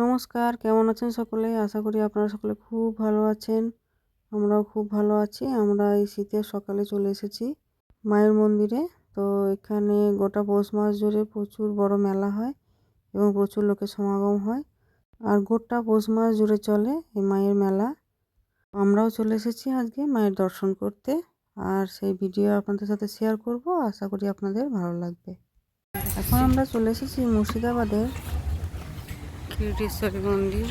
নমস্কার, কেমন আছেন সকলে? আশা করি আপনারা সকলে খুব ভালো আছেন। আমরাও খুব ভালো আছি। আমরা এই শীতের সকালে চলে এসেছি মায়ের মন্দিরে। তো এখানে গোটা পৌষ মাস জুড়ে প্রচুর বড় মেলা হয় এবং প্রচুর লোকের সমাগম হয়। আর গোটা পৌষ মাস জুড়ে চলে এই মায়ের মেলা। আমরাও চলে এসেছি আজকে মায়ের দর্শন করতে। আর সেই ভিডিও আপনাদের সাথে শেয়ার করব। আশা করি আপনাদের ভালো লাগবে। এখন আমরা চলে এসেছি মুর্শিদাবাদের ক্ষীরটেশ্বরী মন্দির।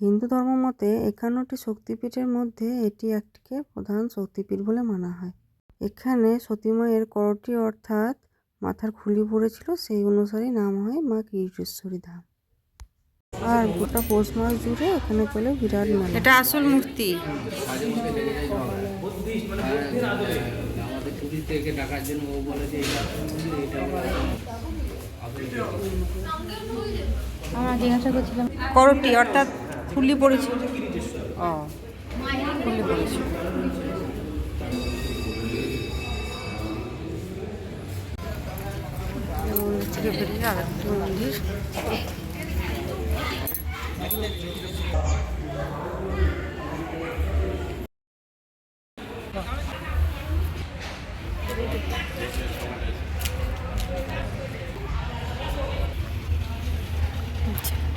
হিন্দু ধর্ম মতে একান্নটি শক্তিপীঠের মধ্যে এটি একটিকে প্রধান শক্তিপীঠ বলে মানা হয়। এখানে সতীমায়ের করটি অর্থাৎ মাথার খুলি পড়েছিল, সেই অনুসারেই নাম হয় মা কীর্তেশ্বরী ধাম। আর গোটা পৌষ মাস জুড়ে এখানে চলে বিরাট মেলা। এটা আসল মূর্তি। আমরা জিজ্ঞাসা করছিলাম করটি অর্থাৎ খুলি পড়েছিল ও মন্দির থেকে বেরিয়ে আর মন্দির।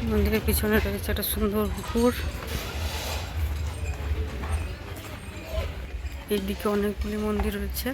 মন্দিরের পিছনে রয়েছে একটা সুন্দর পুকুর। এইদিকে অনেকগুলি মন্দির রয়েছে।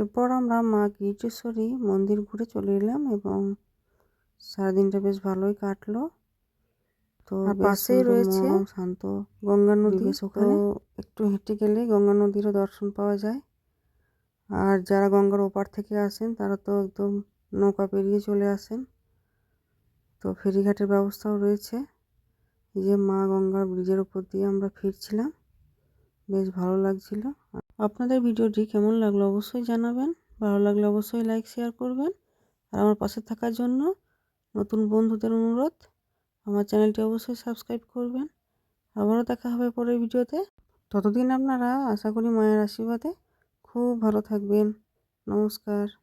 এরপর আমরা মা গীর্জেশ্বরী মন্দির ঘুরে চলে এলাম এবং সারাদিনটা বেশ ভালোই কাটলো। তো পাশেই রয়েছে শান্ত গঙ্গা নদী। ওখানে। একটু হেঁটে গেলে গঙ্গা নদীরও দর্শন পাওয়া যায়। আর যারা গঙ্গার ওপার থেকে আসেন তারা তো একদম নৌকা পেরিয়ে চলে আসেন। তো ফেরিঘাটের ব্যবস্থাও রয়েছে। এই যে মা গঙ্গার ব্রিজের উপর দিয়ে আমরা ফিরছিলাম। বেশ ভালো লাগছিল। আপনাদের ভিডিওটি কেমন লাগল অবশ্যই জানাবেন। ভালো লাগলে অবশ্যই লাইক, শেয়ার করবেন। আর আমার পাশে থাকার জন্য নতুন বন্ধুদের অনুরোধ, আমার চ্যানেলটি অবশ্যই সাবস্ক্রাইব করবেন। আবারও দেখা হবে পরের ভিডিওতে। ততদিন আপনারা আশা করি মায়ের আশীর্বাদে খুব ভালো থাকবেন। নমস্কার।